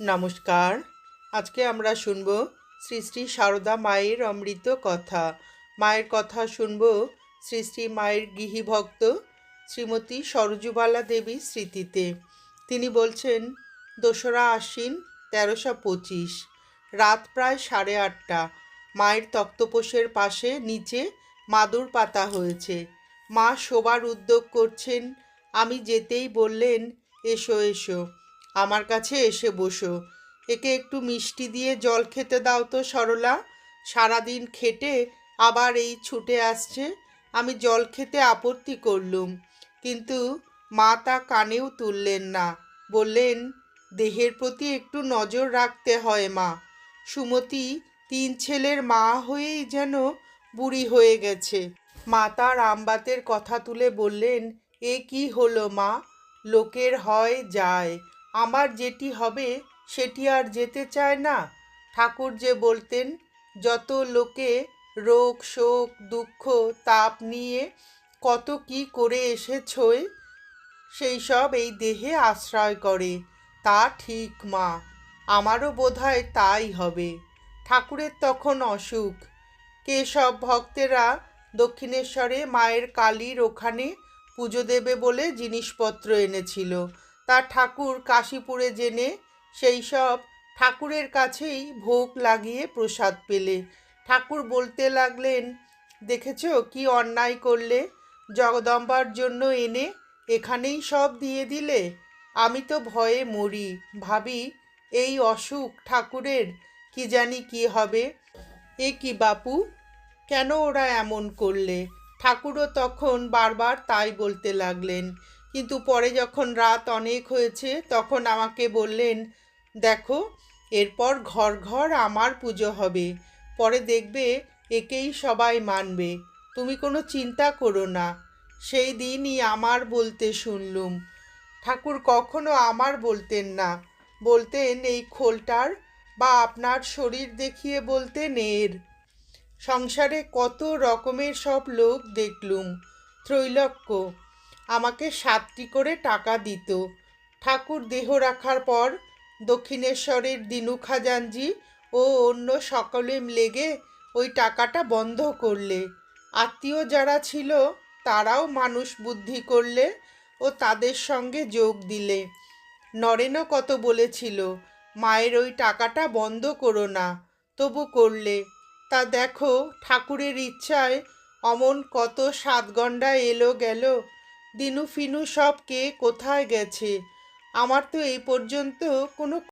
নমস্কার। আজকে আমরা শুনব শ্রী শ্রী সারদা মায়ের অমৃত কথা। মায়ের কথা শুনব শ্রী শ্রী মায়ের গৃহীভক্ত শ্রীমতী সরজুবালা দেবীর স্মৃতিতে। তিনি বলছেন, দোসরা আশ্বিন তেরোশো পঁচিশ, রাত প্রায় সাড়ে আটটা। মায়ের তক্তপোষের পাশে নিচে মাদুর পাতা হয়েছে। মা শোবার উদ্যোগ করছেন। আমি যেতেই বললেন, এসো এসো। আমার কাছে এসে বসো। একে একটু মিষ্টি দিয়ে জল খেতে দাও তো, সরলা। সারাদিন খেটে আবার এই ছুটে আসছে। আমি জল খেতে আপত্তি করলুম, কিন্তু মা তা কানেও তুললেন না। বললেন, দেহের প্রতি একটু নজর রাখতে হয় মা। সুমতি তিন ছেলের মা হয়েই যেন বুড়ি হয়ে গেছে। মা তার আমবাতের কথা তুলে বললেন, এ কি হলো মা? লোকের হয় যায়। আমার যেটি হবে, সেটি আর যেতে চায় না। ঠাকুর যে বলতেন, যত লোকে রোগ, শোক, দুঃখ, তাপ নিয়ে কত কি করে এসেছই সেই সব এই দেহে আশ্রয় করে। তা ঠিক, মা, আমারও বোধহয় তাই হবে। ঠাকুরের তখন অসুখ। কে সব ভক্তেরা দক্ষিণেশ্বরে মায়ের কালীর ওখানে পুজো দেবে বলে জিনিসপত্র এনেছিল। তা ঠাকুর কাশীপুরে জেনে সেই সব ঠাকুরের কাছেই ভোগ লাগিয়ে প্রসাদ পেলে। ঠাকুর বলতে লাগলেন, দেখেছ কি অন্যায় করলে? জগদম্বার জন্য এনে এখানেই সব দিয়ে দিলে? আমি তো ভয়ে মরি। ভাবি, এই অসুখ ঠাকুরের কি জানি কি হবে? এ কি বাপু? কেন ওরা এমন করলে? ঠাকুরও তখন বারবার তাই বলতে লাগলেন কিন্তু পরে যখন রাত অনেক হয়েছে, তখন আমাকে বললেন, দেখো, এরপর ঘর ঘর আমার পুজো হবে। পরে দেখবে একেই সবাই মানবে। তুমি কোনো চিন্তা করো না। সেই দিনই আমার বলতে শুনলুম। ঠাকুর কখনো আমার বলতেন না। বলতেন, এই খোলটার বা আপনার শরীর দেখিয়ে বলতেন এর সংসারে কত রকমের সব লোক দেখলুম। ত্রৈলক্য আমাকে সাতটি করে টাকা দিত। ঠাকুর দেহ রাখার পর দক্ষিণেশ্বরের দিনু খাজানজি ও অন্য সকলে লেগে ওই টাকাটা বন্ধ করলে। আত্মীয় যারা ছিল, তারাও মানুষ বুদ্ধি করলে ও তাদের সঙ্গে যোগ দিলে। নরেনও কত বলেছিল, মায়ের ওই টাকাটা বন্ধ করো না, তবু করলে। তা দেখো, ঠাকুরের ইচ্ছায় অমন কত সাত সাতগণ্ডা এলো গেল দিনু ফিনু সব কে কোথায় গেছে? আমার তো এই পর্যন্ত কোনো